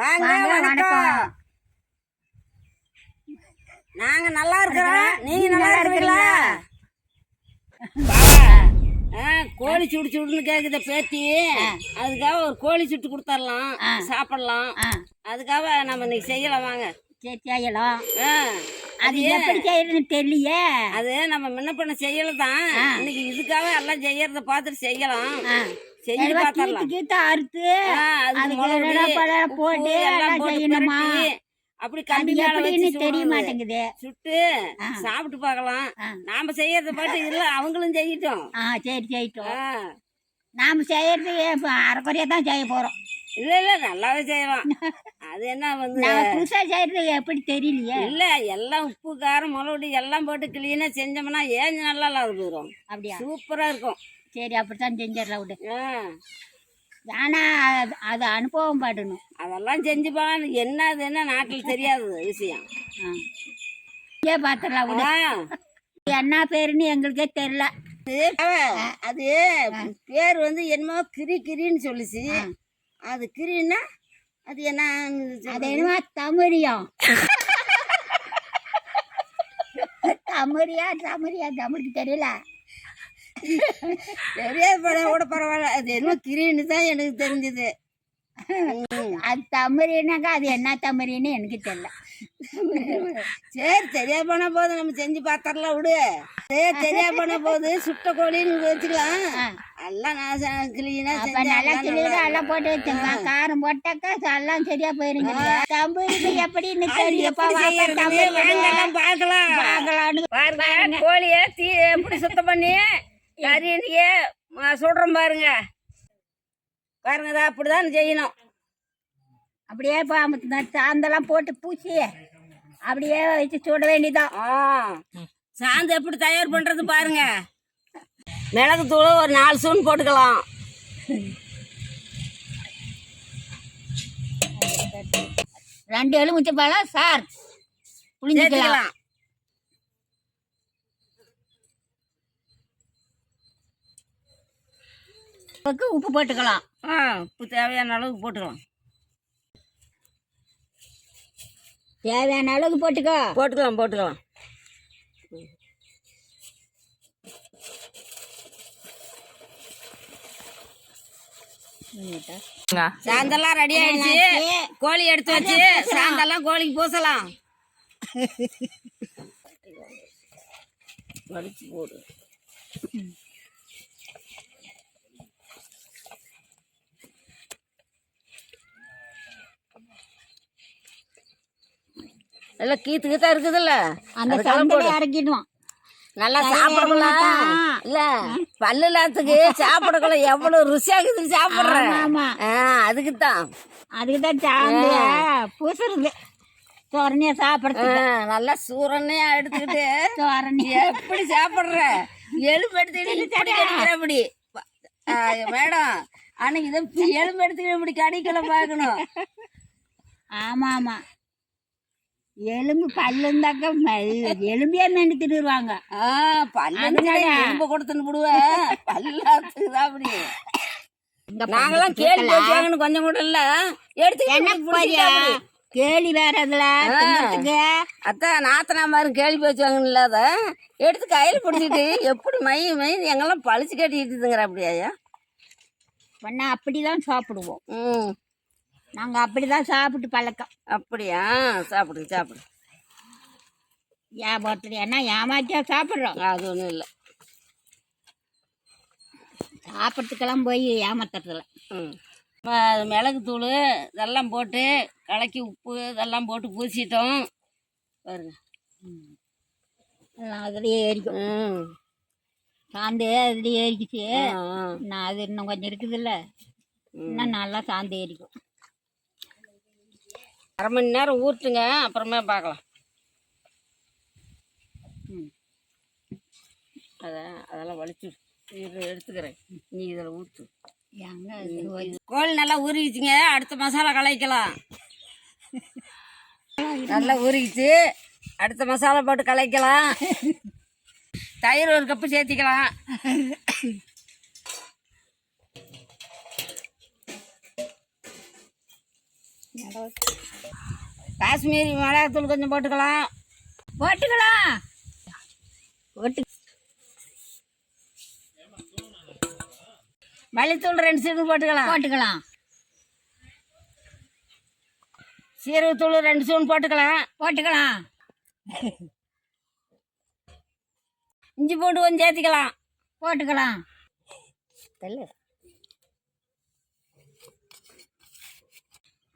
வாங்க வாங்க, வணக்கம். நாங்க நல்லா இருக்கிறோம். நீங்க நல்லா இருக்கிறீங்களா? ஆ, கோழி சுடு சுடுன்னு கேக்குத பேத்தி. அதுக்காக ஒரு கோழி சுட்டு கொடுத்துடலாம். சாப்பிடலாம். அதுக்காக நம்ம இன்னைக்கு செய்யலாம் வாங்க. செய்யலாம். அது எப்படி செய்யறதுன்னு தெரியலையே. அது நம்ம முன்ன பண்ண செய்யல தான். இன்னைக்கு இதுக்காக எல்லாம் செய்யறத பார்த்துட்டு செய்யலாம். செஞ்சு எல்லாம் பார்த்துடலாம் கீத்து அறுத்து அதுக்கு போட்டு எல்லாம் செய்யணுமா? அப்படி அது கம்பி மேல எப்படின்னு வச்சு தெரிய. மாட்டேங்குது சுட்டு. சாப்பிட்டு பார்க்கலாம். நாம செய்யறத பாட்டு இல்ல அவங்களும் செய்யட்டும் ஆ சரி செய்யட்டும். நாம செய்யறது அரைக்குறையா தான் செய்ய போறோம் இல்ல இல்ல நல்லாவே செய்யலாம் அது என்ன வந்து புதுசா செய்யறது எப்படி தெரியலையே இல்ல எல்லாம் உப்பு காரம் மிளகுடி எல்லாம் போட்டு கிளீனா செஞ்சோம்னா ஏன் நல்லா இல்லாத போயிடும் அப்படியா சூப்பரா இருக்கும் சரி அப்படித்தான் செஞ்சிடலாம் விடு. ஆ. ஆனா அது- அனுபவம் படணும். அதெல்லாம் செஞ்சு பாக்கலாம் என்ன அது என்ன நாட்டுல தெரியாது விஷயம். இங்கே பார்த்துடலாம் விடு. என்ன பேருன்னு எங்களுக்கே தெரியல. அது பேர் வந்து என்னமோ கிரி கிரின்னு சொல்லுச்சு. அது கிரின்னா அது என்ன அது என்னமா தமிழியம் தமிழியா தமிழியா தமிழுக்கு தெரியல. பெரிய படம் கூட பரவாயில்ல. அது என்னமோ கிரின்னு தான் எனக்கு தெரிஞ்சது. அது தமிழினாக்கா அது என்ன தமிழின்னு எனக்கு தெரியல. சரி சரியா போன போது நம்ம செஞ்சு பார்த்தரலாம் விடு. சரி சரியா போன போது சுட்ட கோழின்னு வச்சுக்கலாம். எல்லாம் நான் கிளீனா அப்ப நல்லா கிளியில எல்லாம் போட்டு வச்சுங்க காரம் போட்டாக்கா எல்லாம் சரியா போயிருங்க. தமிழுக்கு எப்படின்னு தெரியப்பா பார்க்கலாம். பார்க்கலான்னு பாருங்க. கோழியை தீ எப்படி சுத்தம் பண்ணி கறியே சுடுறோம் பாருங்க. பாருங்க இதோ அப்படிதான் செய்யணும். அப்படியே சாந்தெல்லாம் போட்டு பூசி அப்படியே வச்சு சுட வேண்டியதான் ஆ. சாந்து எப்படி தயார் பண்றது பாருங்க. மிளகு தூள் ஒரு நாலு ஸ்பூன் போட்டுக்கலாம். ரெண்டு எலுமிச்சை பழம் சார். புளிஞ்சிக்கலாம் சேர்த்துக்கலாம் உப்புக்கு உப்பு போட்டுக்கலாம். ஆ உப்பு தேவையான அளவுக்கு போட்டுக்கலாம். தேவையான அளவுக்கு போட்டுக்கோ. போட்டுக்கலாம் போட்டுக்கலாம். சாந்தெல்லாம் ரெடி ஆயிடுச்சு. கோழி எடுத்து வச்சு சாந்தெல்லாம் கோழிக்கு பூசலாம். வடிச்சு போடு. எல்லாம் கீத்து கீத்தா இருக்குதுல்ல. அந்த சந்தையில. இறக்கிடுவோம். நல்லா சாப்பிடலாம். இல்ல பல்லு இல்லாததுக்கு சாப்பிடக்குள்ள எவ்வளவு ருசியாகுது சாப்பிடுறேன் ஆமா. அதுக்கு தான் அதுக்கு தான் சாந்திய பூசுறது. சோரணியா சாப்பிட்றது நல்லா சூரனையா எடுத்துக்கிட்டு சோரணி எப்படி சாப்பிடுற? எலும்பு எடுத்துக்கிட்டு அப்படி மேடம் அன்னைக்கு இதை எலும்பு எடுத்துக்கிட்டு இப்படி கடிக்கல பார்க்கணும் ஆமா ஆமா. எலும்பு பல்லு இருந்தாக்கா மெ- எலும்பியே மெண்டு திடுவாங்க ஆ பல்லு எலும்பு கொடுத்துன்னு விடுவேன் பல்லாத்துக்கு தான் அப்படி. நாங்கெல்லாம் கேள்வி பேசுவாங்கன்னு கொஞ்சம் கூட இல்ல. எடுத்து என்ன கேலி வேற அதுல திங்கறதுக்கு அத்தான் நாத்தனா மாதிரி கேள்வி பேசுவாங்கன்னு இல்லாத எடுத்து கையில் பிடிச்சிட்டு எப்படி மை மை எங்கெல்லாம் பழிச்சு கட்டிட்டுதுங்கிற அப்படியா பண்ணா அப்படிதான் சாப்பிடுவோம். ம். நாங்க அப்படிதான் சாப்பிட்டு பழக்கம். அப்படியா? சாப்பிடு சாப்பிடு வியாபாரத்துல என்ன ஏமாத்தியா சாப்பிடுறோம். அது ஒன்றும் இல்லை. சாப்பிட்றதுக்கெல்லாம் போய் ஏமாத்துறதுல ம். ம- மிளகுத்தூள் இதெல்லாம் போட்டு கலக்கி உப்பு இதெல்லாம் போட்டு பூசிட்டோம். பாருங்க. எல்லாம் அதுலயே ஏறிக்கும். ம். சாந்து அதுலயே ஏறிக்குச்சு. நான் அது இன்னும் கொஞ்சம் இருக்குதுல்ல. இன்னும் நல்லா சாந்து ஏறிக்கும். அரை மணி நேரம் ஊற்றுங்க அப்புறமே பார்க்கலாம். ம். அதான் அதெல்லாம் வலிச்சு. எடுத்துக்கிறேன். நீ இதில் ஊற்று கோழி நல்லா ஊறிக்கிச்சுங்க அடுத்த மசாலா கலக்கலாம் நல்லா ஊறிக்கிச்சு அடுத்த மசாலா போட்டு கலக்கலாம் தயிர் ஒரு கப்பு சேர்த்திக்கலாம். காஷ்மீரி மிளகாத்தூள் கொஞ்சம் போட்டுக்கலாம். போட்டுக்கலாம். போட்டு மல்லித்தூள் ரெண்டு ஸ்பூன் போட்டுக்கலாம். போட்டுக்கலாம். சீரகத்தூள் ரெண்டு ஸ்பூன் போட்டுக்கலாம். போட்டுக்கலாம். இஞ்சி பூண்டு கொஞ்சம் சேர்த்திக்கலாம். போட்டுக்கலாம்.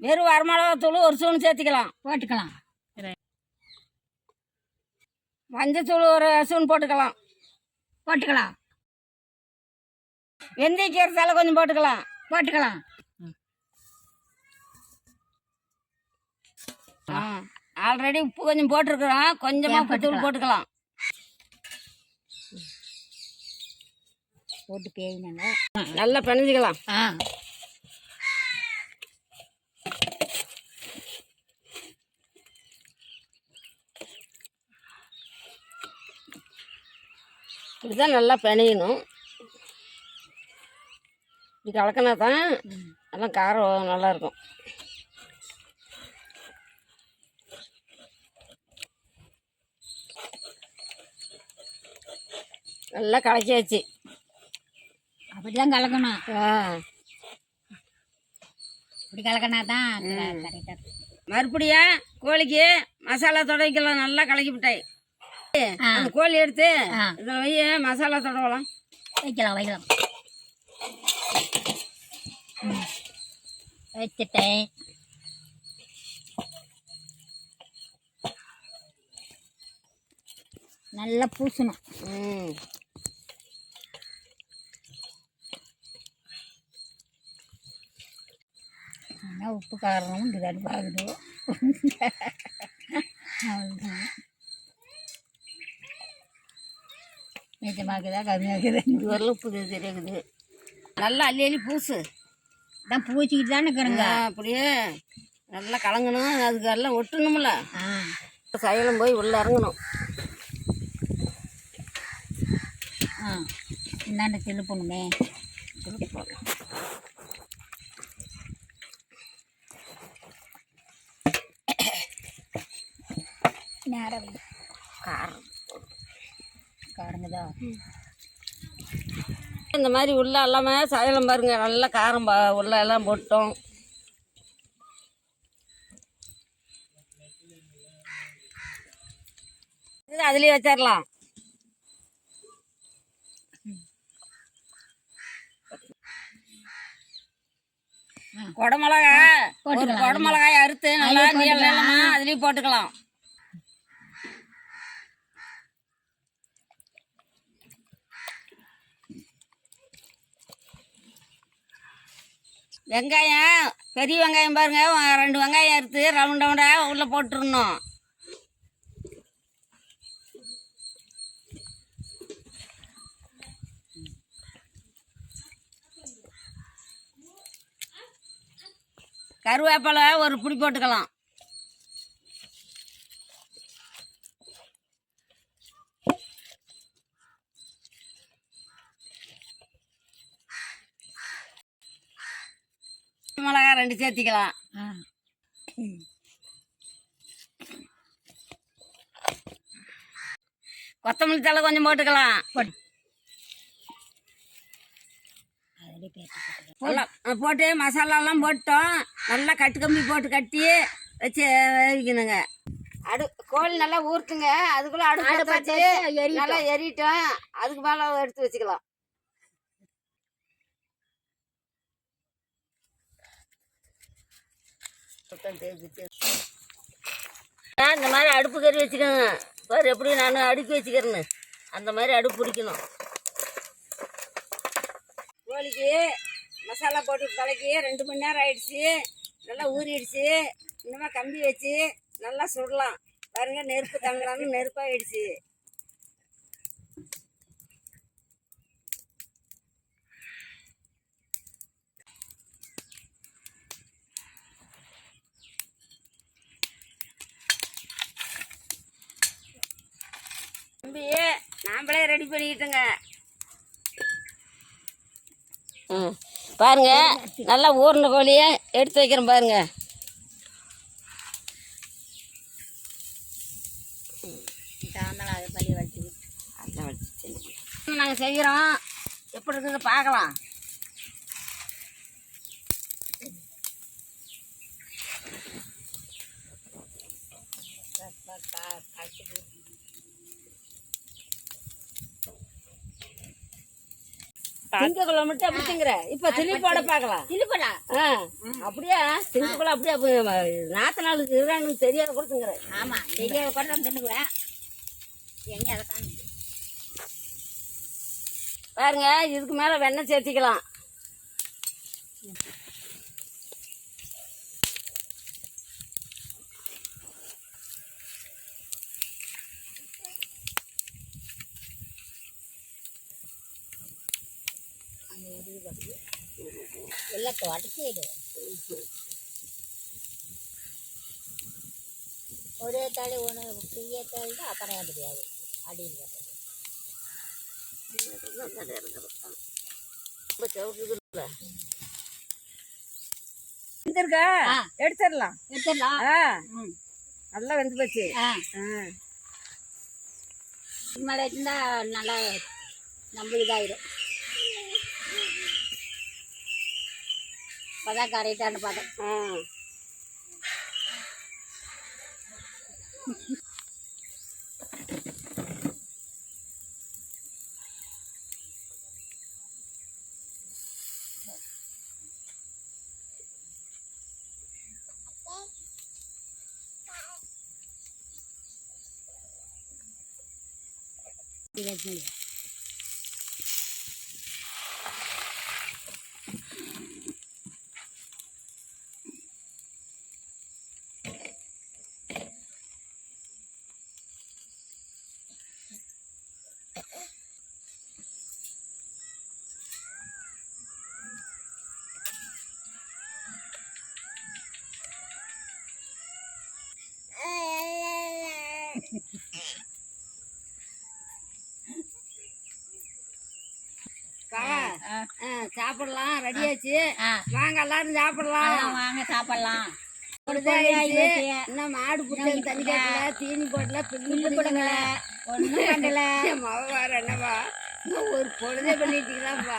வெறும் வரமிளகாத்தூள் ஒரு ஸ்பூன் சேர்த்திக்கலாம் போட்டுக்கலாம். மஞ்சத்தூள் ஒரு ஸ்பூன் போட்டுக்கலாம் போட்டுக்கலாம். வெந்தயக்கீரத்தால கொஞ்சம் போட்டுக்கலாம் போட்டுக்கலாம். ஆல்ரெடி உப்பு கொஞ்சம் போட்டிருக்கிறோம். கொஞ்சமாக உப்புத்தூள் போட்டுக்கலாம். போட்டு பேயினாங்க நல்லா பிணைஞ்சிக்கலாம். ஆ. இப்படிதான் நல்லா பிணையணும் இப்படி கலக்கினா தான் எல்லாம் காரம் நல்லா இருக்கும் நல்லா கலக்கியாச்சு. அப்படிதான் கலக்கணும். ஆ. இப்படி கலக்கினா தான் கரெக்டாக மறுபடியா கோழிக்கு மசாலா தொடவைக்கலாம் நல்லா கலக்கி விட்டாய். அந்த கோழி எடுத்து. இதில் வை மசாலா தொடவலாம் வைக்கலாம் வைக்கலாம். வச்சுட்டேன். நல்லா பூசணும். ஆனால் உப்பு காரணமும் இதுதான் பார்க்குது அவ்வளோதான் மிச்சமாக்குதா கம்மியாக்குதா? இது வரலும் புது தெரியுது நல்லா அள்ளி அள்ளி பூசு. தான் பூச்சிக்கிட்டு தானே இருக்கிறேங்க. அப்படியே நல்லா கலங்கணும். அதுக்கு எல்லாம் ஒட்டணும்ல. சைலம் போய் உள்ள இறங்கணும். ஆ இந்தாண்ட திருப்பணுமே நேரம். காரம். காரங்கதா இந்த மாதிரி உள்ள எல்லாமே சைலம் பாருங்க நல்லா காரம் பா உள்ள எல்லாம் போட்டோம். இது அதுலயே வச்சிடலாம் குடமிளகா ஒரு. குடமிளகாய் அறுத்து நல்லா அதுலயே. நீளமா அதுலயும் போட்டுக்கலாம். வெங்காயம் பெரிய வெங்காயம் பாருங்க. ரெண்டு வெங்காயம் எடுத்து ரவுண்ட் ரவுண்டாக உள்ளே போட்டுருணும் கருவேப்பிலை ஒரு புளி போட்டுக்கலாம் மிளகா ரெண்டு சேர்த்திக்கலாம். கொத்தமல்லி தழை கொஞ்சம் போட்டுக்கலாம். போட்டு மசாலாலாம் போட்டோம். நல்லா கட்டு கம்பி போட்டு கட்டி வச்சு வைக்கணுங்க அடு கோழி நல்லா ஊறுத்துங்க அதுக்குள்ள அடுப்பு எரியட்டும். நல்லா எரிட்டோம். அதுக்கு மேலே எடுத்து வச்சுக்கலாம். ஆ, இந்த மாதிரி அடுப்பு கறி வச்சுக்கோங்க. பாரு எப்படி நான் அடுக்கி வச்சுக்கிறேன்னு. அந்த மாதிரி அடுப்பு பிடிக்கணும். கோழிக்கு மசாலா போட்டு கலக்கி ரெண்டு மணி நேரம் ஆயிடுச்சு. நல்லா ஊறிடுச்சு. இன்னுமா கம்பி வச்சு நல்லா சுடலாம். பாருங்க நெருப்பு தங்கலான்னு நெருப்பாயிடுச்சு. தம்பியே நாம்பளே ரெடி பண்ணிக்கிட்டோங்க. ம். பாருங்க நல்லா ஊர்ன கோழியை எடுத்து வைக்கிறேன் பாருங்க. நாங்கள் செய்கிறோம் எப்படி இருக்குங்க பார்க்கலாம். Thank you. திங்கக்குள்ள மட்டும் அப்படி திங்கிற. இப்ப திணிப்போட பார்க்கலாம். திருப்படா. ஆ, அப்படியே? திங்கக்குள்ள அப்படியே அப்ப, நாத்த நாளுக்கு இருக்கான்னு தெரியாத கூட திங்கிற. ஆமா. தெரியாத கூட நான் தின்னுக்குவேன் எங்க அதை பாருங்க இதுக்கு மேல வெண்ணெய் சேர்த்திக்கலாம். தாலி தான் அப்புறம் தெரியாது அடியில் கட்டுறது ரொம்ப சவுக்குதுல்ல. வெந்திருக்கா? ஆ. எடுத்துடலாம். எடுத்துடலாம். நல்லா வெந்து போச்சு. மேலே இருந்தால் நல்லா நம்ம இதாயிடும் இப்போ தான் பதம் பார்த்தேன். ஆ. ஆ, சாப்பிடலாம் ரெடி ஆச்சு. ஆ. வாங்க எல்லாரும் சாப்பிடலாம். வாங்க சாப்பிடலாம். இன்னும் மாடு புடிச்சது தண்ணி கட்டல தீனி போடல பில்லு பிடுங்கல ஒன்றும் என்னவா ஒரு பொழுதே பண்ணிட்டீங்களாப்பா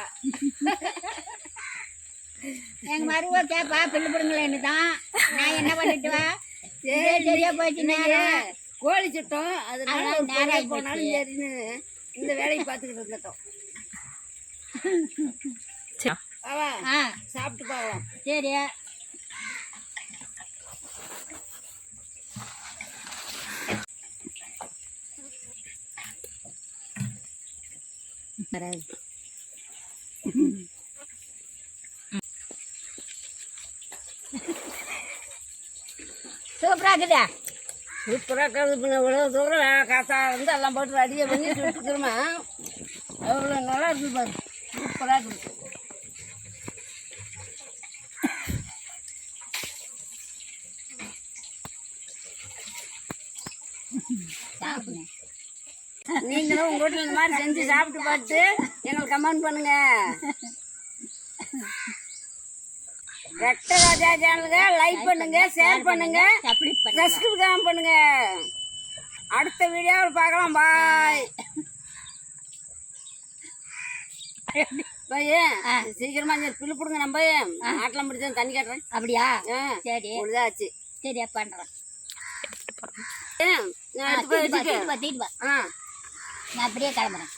எங்க மருவ கேப்பா பில்லு பிடுங்களேன்னு தான் நான் என்ன பண்ணிட்டு வா? சரியா போயிடுச்சு கோழி சுட்டோம். அதனால ஆகி போனாலும் சரின்னு இந்த வேலையை பார்த்துக்கிட்டு இருந்துட்டோம். ஆ. சாப்பிட்டு பார்க்கலாம் சரி. சூப்பரா இருக்குதா. சூப்பராக இருக்கிறது பின்ன இவ்வளோ தூரம் காசா வந்து எல்லாம் போட்டு ரெடியாக பண்ணி சுட்டுக்கிறோமா அவ்வளோ நல்லா இருக்குது பாரு. சூப்பராக இருக்குது சாப்பிடுங்க நீங்களும் உங்க வீட்டில் இந்த மாதிரி செஞ்சு சாப்பிட்டு பார்த்து எங்களுக்கு கமெண்ட் பண்ணுங்க. ரெட்ட சேனலுங்க லைக் பண்ணுங்க ஷேர் பண்ணுங்க சப்ஸ்கிரைப் பண்ணுங்க. அடுத்த வீடியோவில் பார்க்கலாம். பாய் பையன் சீக்கிரமா இந்த பில்லு பிடுங்க நம்ம ஆட்டெல்லாம் முடிச்சு தண்ணி கட்டுறேன். அப்படியா? சரி. இதாச்சு சரி பண்றேன். நான் அப்படியே கிளம்புறேன்.